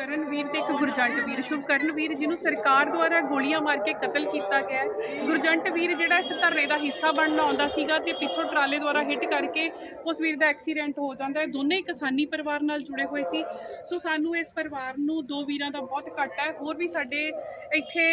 ਵੀਰ ਤੇ ਇੱਕ ਗੁਰਜੰਟ ਵੀਰ। ਸ਼ੁਭਕਰਨ ਵੀਰ ਜਿਹਨੂੰ ਸਰਕਾਰ ਦੁਆਰਾ ਗੋਲੀਆਂ ਮਾਰ ਕੇ ਕਤਲ ਕੀਤਾ ਗਿਆ ਗੁਰਜੰਟ ਵੀਰ ਜਿਹੜਾ ਇਸ ਧਰਨੇ ਦਾ ਹਿੱਸਾ ਬਣਨਾ ਆਉਂਦਾ ਸੀਗਾ ਤੇ ਪਿੱਛੋਂ ਟਰਾਲੇ ਦੁਆਰਾ ਹਿੱਟ ਕਰਕੇ ਉਸ ਵੀਰ ਦਾ ਐਕਸੀਡੈਂਟ ਹੋ ਜਾਂਦਾ ਹੈ। ਦੋਨੇ ਹੀ ਕਿਸਾਨੀ ਪਰਿਵਾਰ ਨਾਲ ਜੁੜੇ ਹੋਏ ਸੀ। ਸੋ ਸਾਨੂੰ ਇਸ ਪਰਿਵਾਰ ਨੂੰ ਦੋ ਵੀਰਾਂ ਦਾ ਬਹੁਤ ਘਾਟਾ ਹੈ। ਹੋਰ ਵੀ ਸਾਡੇ ਇੱਥੇ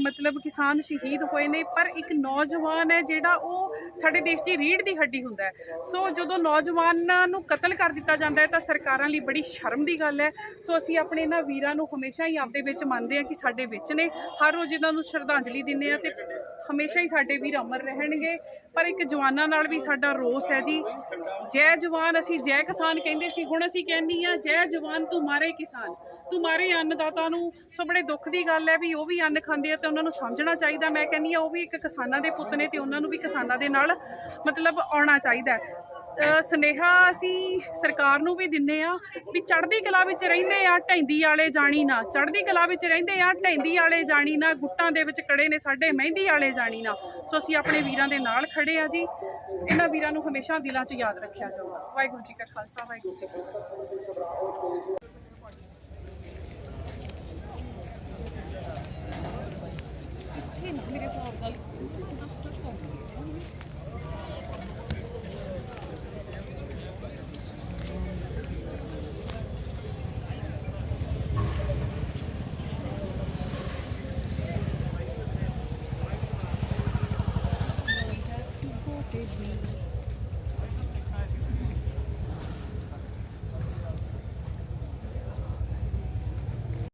ਮਤਲਬ ਕਿਸਾਨ ਸ਼ਹੀਦ ਹੋਏ ਨੇ, ਪਰ ਇੱਕ ਨੌਜਵਾਨ ਹੈ ਜਿਹੜਾ ਉਹ ਸਾਡੇ ਦੇਸ਼ ਦੀ ਰੀੜ ਦੀ ਹੱਡੀ ਹੁੰਦਾ ਹੈ। ਸੋ ਜਦੋਂ ਨੌਜਵਾਨਾਂ ਨੂੰ ਕਤਲ ਕਰ ਦਿੱਤਾ ਜਾਂਦਾ ਹੈ ਤਾਂ ਸਰਕਾਰਾਂ ਲਈ ਬੜੀ ਸ਼ਰਮ ਦੀ ਗੱਲ ਹੈ। ਸੋ ਅਸੀਂ ਆਪਣੇ ਇਹਨਾਂ ਵੀਰਾਂ ਨੂੰ ਹਮੇਸ਼ਾ ਹੀ ਆਪਦੇ ਵਿੱਚ ਮੰਨਦੇ ਹਾਂ ਕਿ ਸਾਡੇ ਵਿੱਚ ਨੇ। ਹਰ ਰੋਜ਼ ਇਹਨਾਂ ਨੂੰ ਸ਼ਰਧਾਂਜਲੀ ਦਿੰਦੇ ਆ ਤੇ ਹਮੇਸ਼ਾ ਹੀ ਸਾਡੇ ਵੀਰ ਅਮਰ ਰਹਿਣਗੇ, ਪਰ ਇੱਕ ਜਵਾਨਾਂ ਨਾਲ ਵੀ ਸਾਡਾ ਰੋਸ ਹੈ ਜੀ। ਜੈ ਜਵਾਨ ਅਸੀਂ ਜੈ ਕਿਸਾਨ ਕਹਿੰਦੇ ਸੀ, ਹੁਣ ਅਸੀਂ ਕਹਿੰਦੀ ਆ ਜੈ ਜਵਾਨ ਤੂੰ ਮਾਰੇ ਕਿਸਾਨ। ਤੂੰ ਮਾਰੇ ਅੰਨਦਾਤਾ ਨੂੰ। ਸੋ ਬੜੇ ਦੁੱਖ ਦੀ ਗੱਲ ਹੈ ਵੀ ਉਹ ਵੀ ਅੰਨ ਖਾਂਦੇ ਆ ਤੇ ਉਹਨਾਂ ਨੂੰ ਸਮਝਣਾ ਚਾਹੀਦਾ। ਮੈਂ ਕਹਿੰਦੀ ਆ ਉਹ ਵੀ ਇੱਕ ਕਿਸਾਨਾਂ ਦੇ ਪੁੱਤ ਨੇ ਤੇ ਉਹਨਾਂ ਨੂੰ ਵੀ ਕਿਸਾਨਾਂ ਦੇ ਨਾਲ ਮਤਲਬ ਆਉਣਾ ਚਾਹੀਦਾ ਹੈ। ਸੁਨੇਹਾ ਅਸੀਂ ਸਰਕਾਰ ਨੂੰ ਵੀ ਦਿੰਨੇ ਆ ਵੀ ਚੜ੍ਹਦੀ ਕਲਾ ਵਿੱਚ ਰਹਿੰਦੇ ਆ ਢੈਂਦੀ ਵਾਲੇ ਜਾਣੀ ਨਾ। ਚੜ੍ਹਦੀ ਕਲਾ ਵਿੱਚ ਰਹਿੰਦੇ ਆ ਢੈਂਦੀ ਵਾਲੇ ਜਾਣੀ ਨਾ। ਗੁੱਟਾਂ ਦੇ ਵਿੱਚ ਕੜੇ ਨੇ ਸਾਡੇ, ਮਹਿੰਦੀ ਵਾਲੇ ਜਾਣੀ ਨਾ। ਸੋ ਅਸੀਂ ਆਪਣੇ ਵੀਰਾਂ ਦੇ ਨਾਲ ਖੜੇ ਆ ਜੀ। ਇਹਨਾਂ ਵੀਰਾਂ ਨੂੰ ਹਮੇਸ਼ਾ ਦਿਲਾਂ 'ਚ ਯਾਦ ਰੱਖਿਆ ਜਾਊਗਾ ਵਾਹਿਗੁਰੂ ਜੀ ਕਾ ਖਾਲਸਾ, ਵਾਹਿਗੁਰੂ ਜੀ ਕੀ ਫਤਿਹ। ਉੱਥੇ ਨਾ, ਮੇਰੇ ਹਿਸਾਬ ਨਾਲ